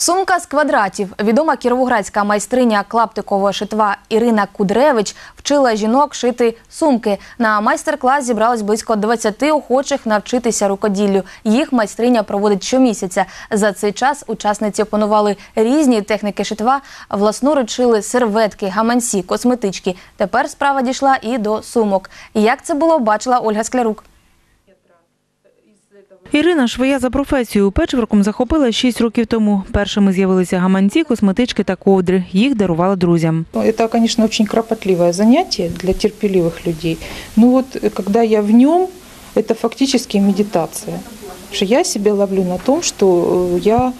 Сумка з квадратів. Відома кіровоградська майстриня клаптикового шитва Ірина Кудревич вчила жінок шити сумки. На майстер-клас зібралось близько 20 охочих навчитися рукоділлю. Їх майстриня проводить щомісяця. За цей час учасниці опанували різні техніки шитва, власноруч шили серветки, гаманці, косметички. Тепер справа дійшла і до сумок. Як це було, бачила Ольга Склярук. Ірина швея за професією печворком захопила 6 років тому. Першими з'явилися гаманці, косметички та ковдри. Їх дарувала друзям. Ну, Это, конечно, очень кропотливое занятие для терпеливых людей. Но вот э, когда я в нем, это фактически медитация. Потому что я себя ловлю на том, что э, я э,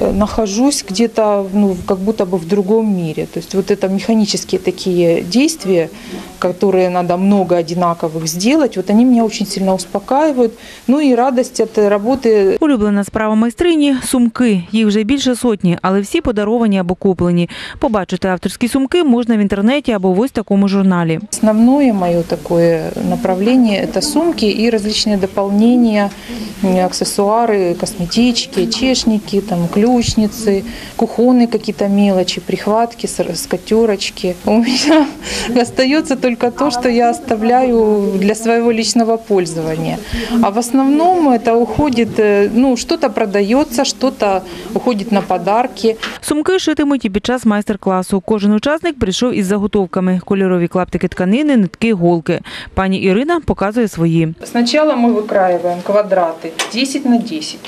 нахожусь где-то, ну, как будто бы в другом мире. То есть вот это механические такие действия, которые надо много одинаковых сделать, вот они меня очень сильно успокаивают. Ну и радость от работы Улюблена справа майстрині – сумки. Їх вже більше сотні, але всі подаровані або куплені. Побачити авторські сумки можна в інтернеті або в ось такому журналі. Основное мое такое направление – это сумки и различные дополнения, м, аксессуары, косметички, чешники, там, ключницы, кухонные какие-то мелочи, прихватки, с- скатерочки. У меня остается только то, что я оставляю для своего личного пользования. А в основном это уходит, э, ну, что-то продается, что-то уходит на подарки. Сумки шитимуть і під час майстер-класу. Кожен учасник прийшов із заготовками – кольорові клаптики тканини, нитки, голки. Пані Ірина показує свої. Сначала мы выкраиваем квадраты 10 на 10.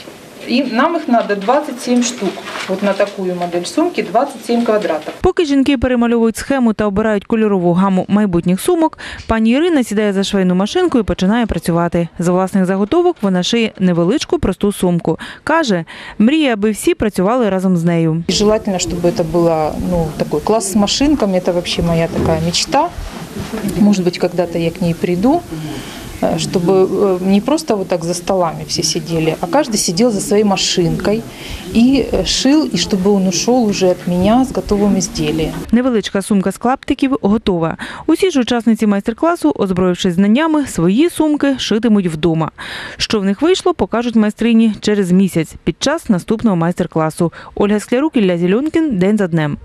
И нам их надо 27 штук. Вот на такую модель сумки 27 квадратов. Поки жінки перемальовують схему та обирають кольорову гаму майбутніх сумок, пані Ірина сідає за швейну машинку і починає працювати. За власних заготовок вона шиє невеличку просту сумку. Каже, мріє, аби всі працювали разом з нею. И желательно, чтобы это было ну, такой класс с машинками. Это вообще моя такая мечта. Может быть, когда-то я к ней приду э, чтобы э, не просто вот так за столами все сидели, а каждый сидел за своей машинкой и э, шил, и чтобы он ушел уже от меня с готовым изделием. Невеличка сумка з клаптиків готова. Усі ж учасниці майстер-класу, озброївшись знаннями, свої сумки шитимуть вдома. Що в них вийшло, покажуть майстрині через місяць під час наступного майстер-класу. Ольга Склярук, Ілля Зільонкін. День за днем.